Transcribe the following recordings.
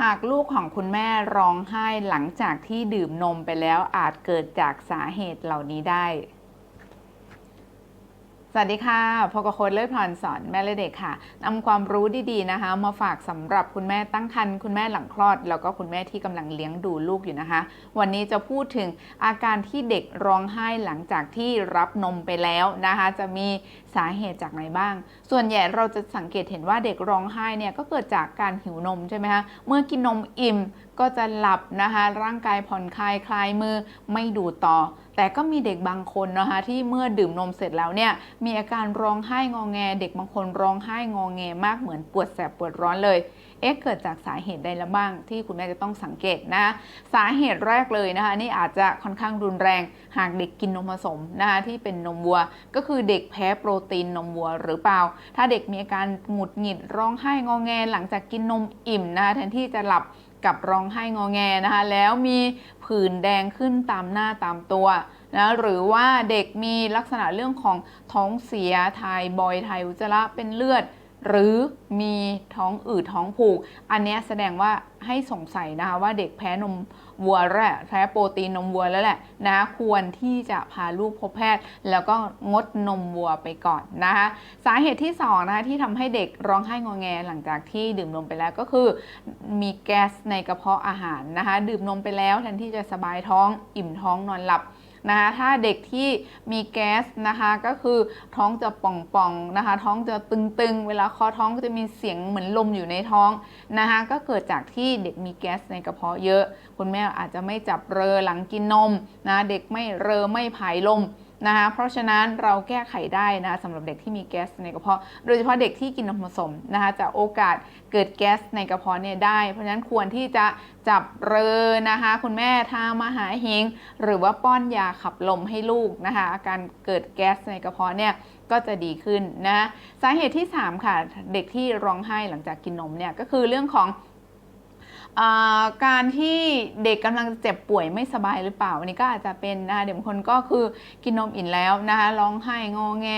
หากลูกของคุณแม่ร้องไห้หลังจากที่ดื่มนมไปแล้วอาจเกิดจากสาเหตุเหล่านี้ได้ สวัสดีค่ะพกโค้ดเลิศพรสอนแม่และเด็กค่ะนำความรู้ดีๆนะคะ มาฝากสำหรับคุณแม่ตั้งครรภ์คุณแม่หลังคลอด แล้วก็คุณแม่ที่กำลังเลี้ยงดูลูกอยู่นะคะ วันนี้จะพูดถึงอาการที่เด็กร้องไห้หลังจากที่รับนมไปแล้วนะคะ จะมี สาเหตุจากไหนบ้าง ส่วนใหญ่เราจะสังเกตเห็นว่าเด็กร้องไห้เนี่ยก็เกิดจากการหิวนมใช่ไหมคะเมื่อกินนมอิ่มก็จะหลับนะคะร่างกายผ่อนคลายคลายมือไม่ดูดต่อ แต่ก็มีเด็กบางคนนะคะที่เมื่อดื่มนมเสร็จแล้วเนี่ยมีอาการร้องไห้งอแง เด็กบางคนร้องไห้งอแงมากเหมือนปวดแสบปวดร้อนเลยเอ๊ะเกิดจากสาเหตุใดละบ้างที่คุณแม่จะต้องสังเกตนะสาเหตุแรกเลยนะคะนี่อาจจะค่อนข้างรุนแรงหากเด็กกินนมผสมนะคะที่เป็นนมวัว ก็คือเด็กแพ้โปรตีนนมวัวหรือเปล่า ถ้าเด็กมีอาการหงุดหงิดร้องไห้งอแงหลังจากกินนมอิ่มนะคะแทนที่จะหลับกับร้องไห้งอแงนะคะ แล้วมีผื่นแดงขึ้นตามหน้าตามตัวนะหรือว่าเด็กมีลักษณะเรื่องของท้องเสียทายบอยทายอุจจาระเป็นเลือด หรือมีท้องอืดท้องผูก อันนี้แสดงว่าให้สงสัยนะคะว่าเด็กแพ้นมวัวแล้วแหละแพ้โปรตีนนมวัวแล้วแหละนะควรที่จะพาลูกพบแพทย์ แล้วก็งดนมวัวไปก่อนนะคะสาเหตุที่สองนะคะที่ทำให้เด็กร้องไห้งอแงหลังจากที่ดื่มนมไปแล้วก็คือ มีแก๊สในกระเพาะอาหารนะคะดื่มนมไปแล้วแทนที่จะสบายท้องอิ่มท้องนอนหลับ นะคะถ้าเด็กที่มีแก๊สนะคะก็คือท้องจะป่องๆนะคะ ท้องจะตึงๆ เวลาคอท้องก็จะมีเสียงเหมือนลมอยู่ในท้องนะคะก็เกิดจากที่เด็กมีแก๊สในกระเพาะเยอะ คุณแม่อาจจะไม่จับเรอหลังกินนมนะเด็กไม่เรอไม่ผายลม นะคะเพราะฉะนั้นเราแก้ไขได้นะสำหรับเด็กที่มีแก๊สในกระเพาะ โดยเฉพาะเด็กที่กินนมผสมนะคะจะโอกาสเกิดแก๊สในกระเพาะเนี่ยได้ เพราะฉะนั้นควรที่จะจับเรอนะคะ คุณแม่ทามาหาหิงหรือว่าป้อนยาขับลมให้ลูกนะคะอาการเกิดแก๊สในกระเพาะเนี่ยก็จะดีขึ้นนะสาเหตุที่ 3 ค่ะ เด็กที่ร้องไห้หลังจากกินนมเนี่ยก็คือเรื่องของ การที่เด็กกำลังเจ็บป่วยไม่สบายหรือเปล่าอันนี้ก็อาจจะเป็นนะคะเด็กบางคนก็คือกินนมอิ่มแล้วนะคะร้องไห้งอแง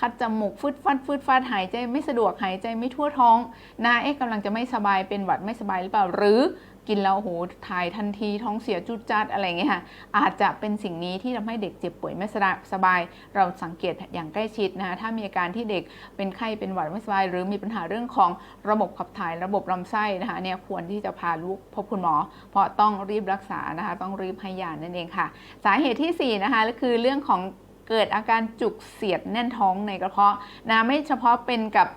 คัดจมูกฟืดฟัดฟืดฟัดหายใจไม่สะดวกหายใจไม่ทั่วท้องนะเอ๊ะกำลังจะไม่สบายเป็นหวัดไม่สบายหรือเปล่าหรือ กินแล้วโหถ่ายทันทีท้องเสียจุดจัดอะไรเงี้ยค่ะอาจจะเป็นสิ่งนี้ที่ทำให้เด็กเจ็บป่วยไม่สบาย เราสังเกตอย่างใกล้ชิดนะคะถ้ามีอาการที่เด็กเป็นไข้เป็นหวัดไม่สบาย หรือมีปัญหาเรื่องของระบบขับถ่ายระบบลำไส้นะคะเนี่ยควรที่จะพาลูกพบคุณหมอ เพราะต้องรีบรักษานะคะต้องรีบให้ยานั่นเองค่ะ สาเหตุที่4นะคะก็คือเรื่องของเกิดอาการจุกเสียดแน่นท้องในกระเพาะนะไม่เฉพาะเป็นกับ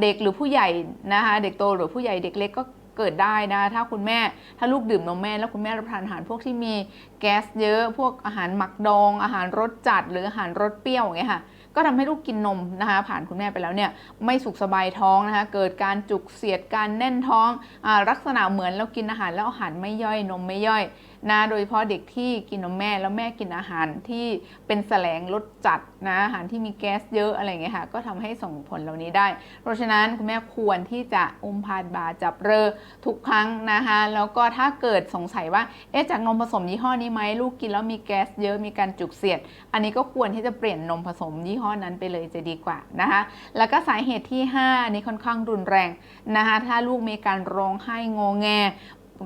เด็กหรือผู้ใหญ่นะคะเด็กโตหรือผู้ใหญ่เด็กเล็กก็ เกิดได้นะ ถ้าคุณแม่ถ้าลูกดื่มนมแม่แล้วคุณแม่รับประทานอาหารพวกที่มีแก๊สเยอะ พวกอาหารหมักดอง อาหารรสจัด หรืออาหารรสเปรี้ยวอย่างเงี้ยค่ะก็ทำให้ลูกกินนมนะคะผ่านคุณแม่ไปแล้วเนี่ยไม่สุขสบายท้องนะคะเกิดการจุกเสียดการแน่นท้องอลักษณะเหมือนเรากินอาหารแล้วอาหารไม่ย่อยนมไม่ย่อย นะโดยเฉพาะเด็กที่กินนมแม่แล้วแม่กินอาหารที่เป็นแสลงรสจัดนะอาหารที่มีแก๊สเยอะอะไรเงี้ยค่ะก็ทำให้ส่งผลเหล่านี้ได้ เพราะฉะนั้นคุณแม่ควรที่จะอุ้มพาดบาจับเรอทุกครั้งนะคะแล้วก็ถ้าเกิดสงสัยว่าเอ๊ะจากนมผสมยี่ห้อนี้ไหมลูกกินแล้วมีแก๊สเยอะมีการจุกเสียด อันนี้ก็ควรที่จะเปลี่ยนนมผสมยี่ห้อนั้นไปเลยจะดีกว่านะคะแล้วก็สาเหตุที่5อันนี้ค่อนข้างรุนแรงนะคะถ้าลูกมีการร้องไห้งอแง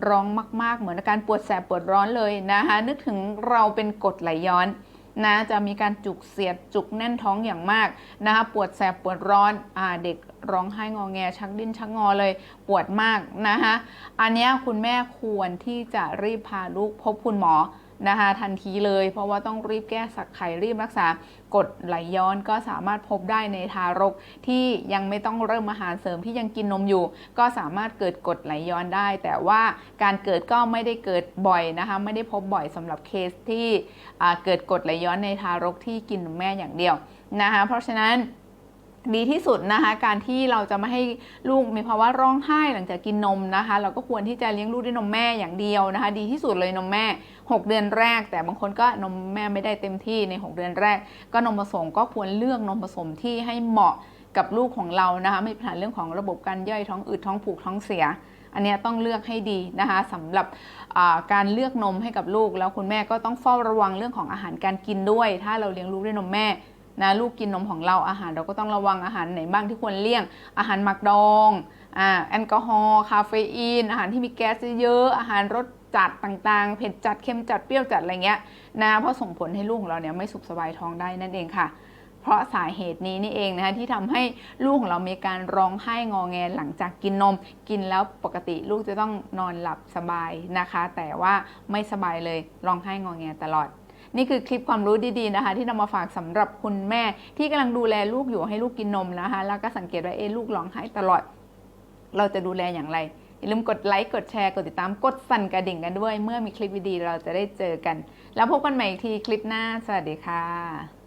ร้องมาก ๆ เหมือนอาการปวดแสบปวดร้อนเลยนะคะ นึกถึงเราเป็นกรดไหลย้อนนะจะมีการจุกเสียดจุกแน่นท้องอย่างมากนะคะปวดแสบปวดร้อนอ่าเด็กร้องไห้งอแงชักดิ้นชักงอเลย ปวดมากนะคะอันนี้คุณแม่ควรที่จะรีบพาลูกพบคุณหมอ นะคะทันทีเลย เพราะว่าต้องรีบแก้สักไขรีบรักษากดไหลย้อนก็สามารถพบได้ในทารกที่ยังไม่ต้องเริ่มอาหารเสริมที่ยังกินนมอยู่ ก็สามารถเกิดกดไหลย้อนได้ แต่ว่าการเกิดก็ไม่ได้เกิดบ่อยนะคะไม่ได้พบบ่อยสำหรับเคสที่เกิดกดไหลย้อนในทารกที่กินนมแม่อย่างเดียวนะคะเพราะฉะนั้น ดีที่สุดนะคะการที่เราจะไม่ให้ลูกมีภาวะร้องไห้หลังจากกินนมนะคะ เราก็ควรที่จะเลี้ยงลูกด้วยนมแม่อย่างเดียวนะคะ ดีที่สุดเลยนมแม่ 6 เดือนแรก แต่บางคนก็นมแม่ไม่ได้เต็มที่ใน 6 เดือนแรก ก็นมผสมก็ควรเลือกนมผสมที่ให้เหมาะกับลูกของเรานะคะไม่มีปัญหาเรื่องของระบบการย่อยท้องอืดท้องผูกท้องเสีย อันนี้ต้องเลือกให้ดีนะคะสำหรับการเลือกนมให้กับลูก แล้วคุณแม่ก็ต้องเฝ้าระวังเรื่องของอาหารการกินด้วย ถ้าเราเลี้ยงลูกด้วยนมแม่ นะลูกกินนมของเราอาหารเราก็ต้องระวังอาหารไหนบ้างที่ควรเลี่ยง อาหารหมักดองอแอลกอฮอล์คาเฟอีน อาหารที่มีแก๊สเยอะอาหารรสจัดต่างๆ เผ็ดจัดเค็มจัดเปรี้ยวจัดอะไรเงี้ยนะเพราะส่งผลให้ลูกของเราเนี่ยไม่สุขสบายท้องได้นั่นเองค่ะ เพราะสาเหตุนี้นี่เองนะคะที่ทำให้ลูกของเรามีการร้องไห้งอแงหลังจากกินนม กินแล้วปกติลูกจะต้องนอนหลับสบายนะคะ แต่ว่าไม่สบายเลยร้องไห้งอแงตลอด นี่คือคลิปความรู้ดีๆนะคะ ที่นำมาฝากสำหรับคุณแม่ ที่กำลังดูแลลูกอยู่ให้ลูกกินนมนะคะ แล้วก็สังเกตว่าเอ๊ลูกร้องไห้ตลอด เราจะดูแลอย่างไรอย่าลืมกดไลค์กดแชร์กดติดตามกดสั่นกระดิ่งกันด้วย เมื่อมีคลิปดีๆเราจะได้เจอกัน แล้วพบกันใหม่อีกทีคลิปหน้า สวัสดีค่ะ